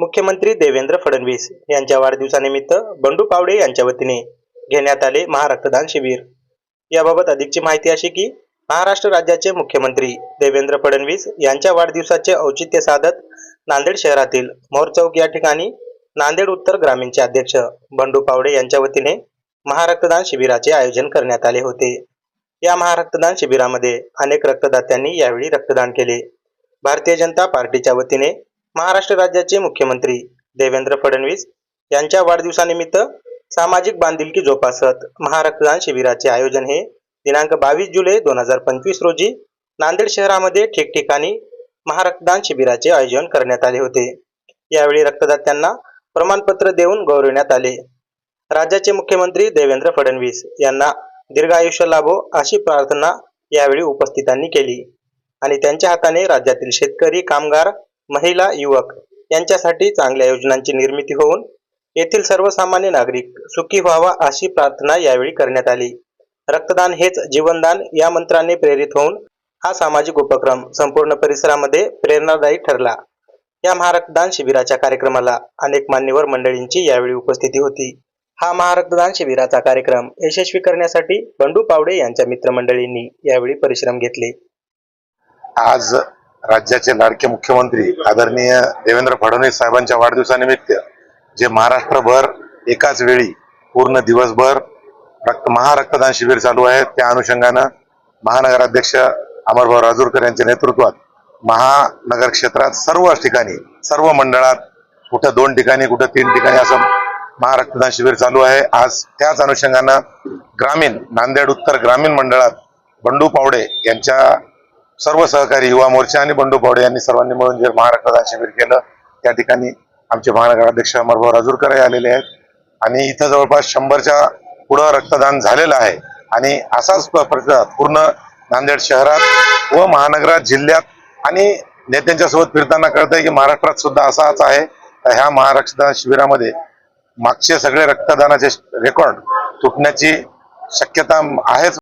मुख्यमंत्री देवेंद्र फडणवीस यांच्या वाढदिवसानिमित्त बंडू पावडे यांच्या वतीने घेण्यात आले महारक्तदान शिबिर. याबाबत अधिकची माहिती अशी की महाराष्ट्र राज्याचे मुख्यमंत्री देवेंद्र फडणवीस यांच्या वाढदिवसाचे औचित्य साधत नांदेड शहरातील मोर चौक या ठिकाणी नांदेड उत्तर ग्रामीणचे अध्यक्ष बंडू पावडे यांच्या वतीने महारक्तदान शिबिराचे आयोजन करण्यात आले होते. या महारक्तदान शिबिरामध्ये अनेक रक्तदात्यांनी यावेळी रक्तदान केले. भारतीय जनता पार्टीच्या वतीने महाराष्ट्र राज्याचे मुख्यमंत्री देवेंद्र फडणवीस यांच्या वाढदिवसानिमित्त सामाजिक बांधिलकी जोपासत महारक्तदान शिबिराचे आयोजन हे दिनांक बावीस जुलै दोन हजार पंचवीस रोजी नांदेड शहरामध्ये ठिकठिकाणी महारक्तदान शिबिराचे आयोजन करण्यात आले होते. यावेळी रक्तदात्यांना प्रमाणपत्र देऊन गौरविण्यात आले. राज्याचे मुख्यमंत्री देवेंद्र फडणवीस यांना दीर्घ आयुष्य लाभो अशी प्रार्थना यावेळी उपस्थितांनी केली आणि त्यांच्या हाताने राज्यातील शेतकरी कामगार महिला युवक यांच्यासाठी चांगल्या योजनांची निर्मिती होऊन येथील सर्वसामान्य नागरिक सुखी व्हावा अशी प्रार्थना यावेळी करण्यात आली. रक्तदान हेच जीवनदान या मंत्राने प्रेरित होऊन हा सामाजिक उपक्रम संपूर्ण परिसरामध्ये प्रेरणादायी ठरला. या महारक्तदान शिबिराच्या कार्यक्रमाला अनेक मान्यवर मंडळींची यावेळी उपस्थिती होती. हा महारक्तदान शिबिराचा कार्यक्रम यशस्वी करण्यासाठी बंडू पावडे यांच्या मित्रमंडळींनी यावेळी परिश्रम घेतले. आज राज्याचे लाडके मुख्यमंत्री आदरणीय देवेंद्र फडणवीस साहेबांच्या वाढदिवसानिमित्त जे महाराष्ट्रभर एकाच वेळी पूर्ण दिवसभर रक्त महारक्तदान शिबिर चालू आहे त्या अनुषंगानं महानगराध्यक्ष अमरभाऊ राजूरकर यांच्या नेतृत्वात महानगर क्षेत्रात सर्व ठिकाणी सर्व मंडळात कुठं दोन ठिकाणी कुठं तीन ठिकाणी असं महारक्तदान शिबिर चालू आहे. आज त्याच अनुषंगानं ग्रामीण नांदेड उत्तर ग्रामीण मंडळात बंडू पावडे यांच्या सर्व सहकारी युवा मोर्चा आणि बंडू पावडे यांनी सर्वांनी मिळून जे महारक्तदान शिबिर केलं त्या ठिकाणी आमचे महानगराध्यक्ष अमरभाऊ राजूरकर आलेले आहेत. आणि इथं जवळपास शंभरच्या पुढं रक्तदान झालेलं आहे. आणि असाच प्रतिसाद पूर्ण नांदेड शहरात व महानगरात जिल्ह्यात आणि नेत्यांच्या सोबत फिरताना कळतंय की महाराष्ट्रात सुद्धा असाच आहे. तर ह्या महारक्तदान शिबिरामध्ये मागचे सगळे रक्तदानाचे रेकॉर्ड तुटण्याची शक्यता आहेच.